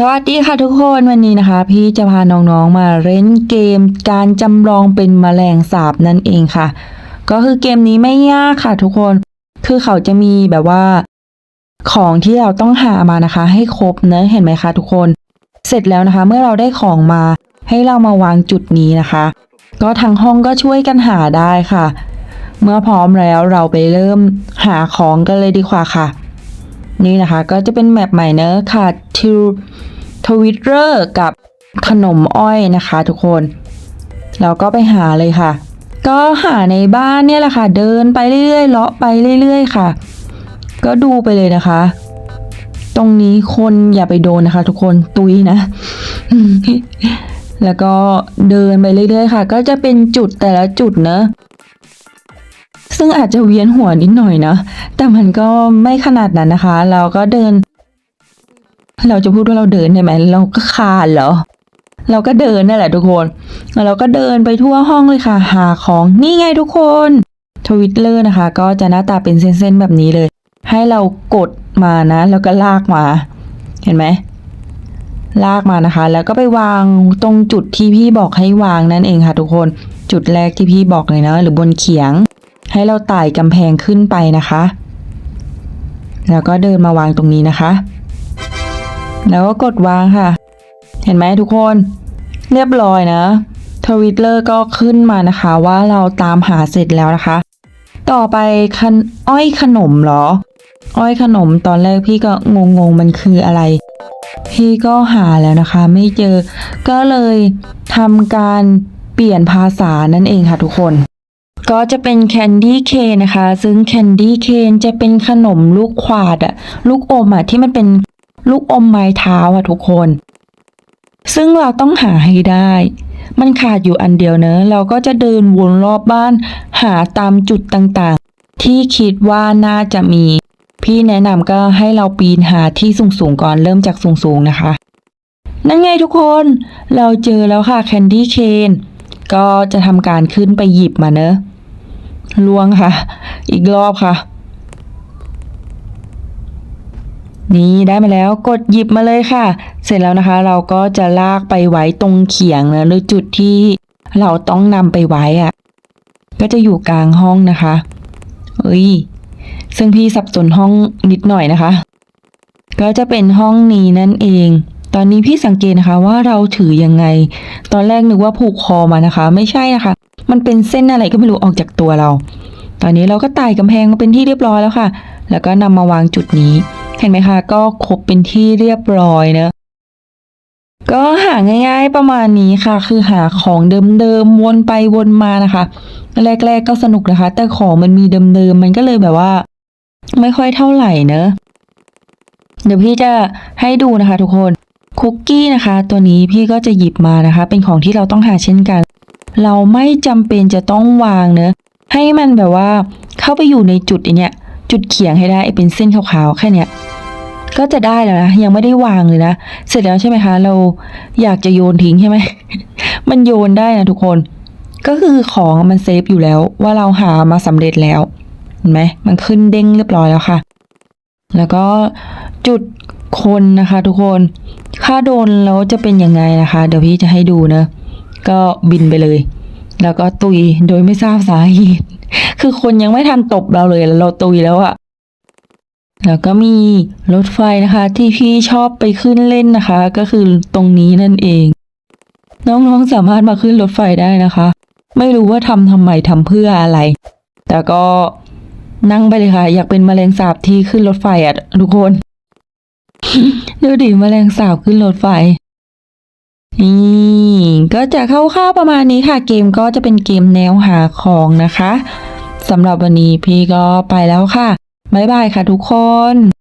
สวัสดีค่ะทุกคนวันนี้นะคะ พี่จะพาน้องๆมาเล่นเกมการจำลองเป็นแมลงสาบนั่นเองค่ะ ก็คือเกมนี้ไม่ยากค่ะทุกคนคือเขาจะมีแบบว่า ของที่เราต้องหามานะคะ ให้ครบเนอะเห็นไหมคะทุกคน เสร็จแล้วนะคะ เมื่อเราได้ของมาให้เรามาวางจุดนี้นะคะ ก็ทางห้องก็ช่วยกันหาได้ค่ะ เมื่อพร้อมแล้วเราไปเริ่มหาของกันเลยดีกว่าค่ะ นี่นะคะก็จะเป็นแมปใหม่เนอะค่ะทิวทวิตเตอร์กับขนมอ้อยนะคะทุกคนเราก็ไปหาเลยค่ะ ก็หาในบ้านเนี่ยแหละค่ะ เดินไปเรื่อยๆเลาะไปเรื่อยๆค่ะ ก็ดูไปเลยนะคะ ตรงนี้คนอย่าไปโดนนะคะ ทุกคนตุยนะ แล้วก็เดินไปเรื่อยๆค่ะ ก็จะเป็นจุดแต่ละจุดเนอะ ซึ่งอาจจะเวียนหัวนิดหน่อยนะ แต่มันก็ไม่ขนาดนั้นนะคะ เราก็เดิน เราจะพูดว่าเราเดินได้ไหม เราก็คานเหรอ เราก็เดินนั่นแหละทุกคนแล้วเราก็เดินไปทั่วห้องเลยค่ะ หาของนี่ไงทุกคนทวิตเลอร์นะคะ ก็จะหน้าตาเป็นเส้นๆแบบนี้เลย ให้เรากดมานะ แล้วก็ลากมา เห็นไหมลากมานะคะ แล้วก็ไปวางตรงจุดที่พี่บอกให้วางนั่นเองค่ะ ทุกคนจุดแรกที่พี่บอกเลยนะหรือบนเขียง ให้เราไต่กำแพงขึ้นไปนะคะ แล้วก็เดินมาวางตรงนี้นะคะ แล้วก็กดวางค่ะ เห็นไหมทุกคน เรียบร้อยนะทวิตเลอร์ก็ขึ้นมานะคะว่าเราตามหาเสร็จแล้วนะคะ ต่อไปคันอ้อยขนมเหรอ อ้อยขนมตอนแรกพี่ก็งงๆมันคืออะไร พี่ก็หาแล้วนะคะ ไม่เจอก็เลยทำการเปลี่ยนภาษานั่นเองค่ะทุกคน ก็จะเป็นแคนดี้เคนนะคะ ซึ่งแคนดี้เคนจะเป็นขนมลูกขวาดอะลูกอมอะที่มันเป็นลูกอมไม้เท้าอะทุกคน ซึ่งเราต้องหาให้ได้ มันขาดอยู่อันเดียวเนอะเราก็จะเดินวนรอบบ้าน หาตามจุดต่างๆ ที่คิดว่าน่าจะมี พี่แนะนำก็ให้เราปีนหาที่สูงๆก่อนเริ่มจากสูงๆนะคะ นั่นไงทุกคนเราเจอแล้วค่ะแคนดี้เคนก็จะทำการขึ้นไปหยิบมาเนอะ ลวงค่ะ อีกรอบค่ะ นี่ได้มาแล้วกดหยิบมาเลยค่ะ เสร็จแล้วนะคะ เราก็จะลากไปไว้ตรงเขียงนะหรือจุดที่เราต้องนำไปไว้อะก็จะอยู่กลางห้องนะคะเอ้ยซึ่งพี่สับสนห้องนิดหน่อยนะคะ ก็จะเป็นห้องนี้นั่นเอง ตอนนี้พี่สังเกตนะคะว่าเราถือยังไง ตอนแรกนึกว่าผูกคอมานะคะ ไม่ใช่นะคะ มันเป็นเส้นอะไรก็ไม่รู้ออกจากตัวเรา ตอนนี้เราก็ไต่กำแพงมาเป็นที่เรียบร้อยแล้วค่ะ แล้วก็นำมาวางจุดนี้ เห็นไหมคะ ก็ครบเป็นที่เรียบร้อยเนอะก็หาง่าย ๆประมาณนี้ค่ะ คือหาของเดิมๆวนไปวนมานะคะ แรก ๆก็สนุกนะคะ แต่ของมันมีเดิมๆมันก็เลยแบบว่า ไม่ค่อยเท่าไหร่เนอะเดี๋ยวพี่จะให้ดูนะคะ ทุกคนคุกกี้นะคะ ตัวนี้พี่ก็จะหยิบมานะคะ เป็นของที่เราต้องหาเช่นกัน เราไม่จำเป็นจะต้องวางเนอะให้มันแบบว่าเข้าไปอยู่ในจุดไอเนี้ยจุดเขียงให้ได้เป็นเส้นขาวๆแค่เนี้ยก็จะได้แล้วนะยังไม่ได้วางเลยนะเสร็จแล้วใช่ไหมคะ เราอยากจะโยนทิ้งใช่ไหมมันโยนได้นะทุกคน ก็คือของมันเซฟอยู่แล้วว่าเราหามาสำเร็จแล้วเห็นไหมมันขึ้นเด้งเรียบร้อยแล้วค่ะ แล้วก็จุดคนนะคะ ทุกคนถ้าโดนแล้วจะเป็นยังไงนะคะ เดี๋ยวพี่จะให้ดูนะ ก็บินไปเลย แล้วก็ตุยโดยไม่ทราบสาเหตุ คือคนยังไม่ทันตบเราเลยเราตุยแล้วอะแล้วก็มีรถไฟนะคะ ที่พี่ชอบไปขึ้นเล่นนะคะ ก็คือตรงนี้นั่นเอง น้องๆสามารถมาขึ้นรถไฟได้นะคะ ไม่รู้ว่าทำทำไมทำเพื่ออะไร แต่ก็นั่งไปเลยค่ะ อยากเป็นแมลงสาบที่ขึ้นรถไฟอะทุกคนดูดิแมลงสาบขึ้นรถไฟ นี่ก็จะเข้าๆประมาณนี้ค่ะ เกมก็จะเป็นเกมแนวหาของนะคะสำหรับวันนี้พี่ก็ไปแล้วค่ะ บ๊ายบายค่ะทุกคน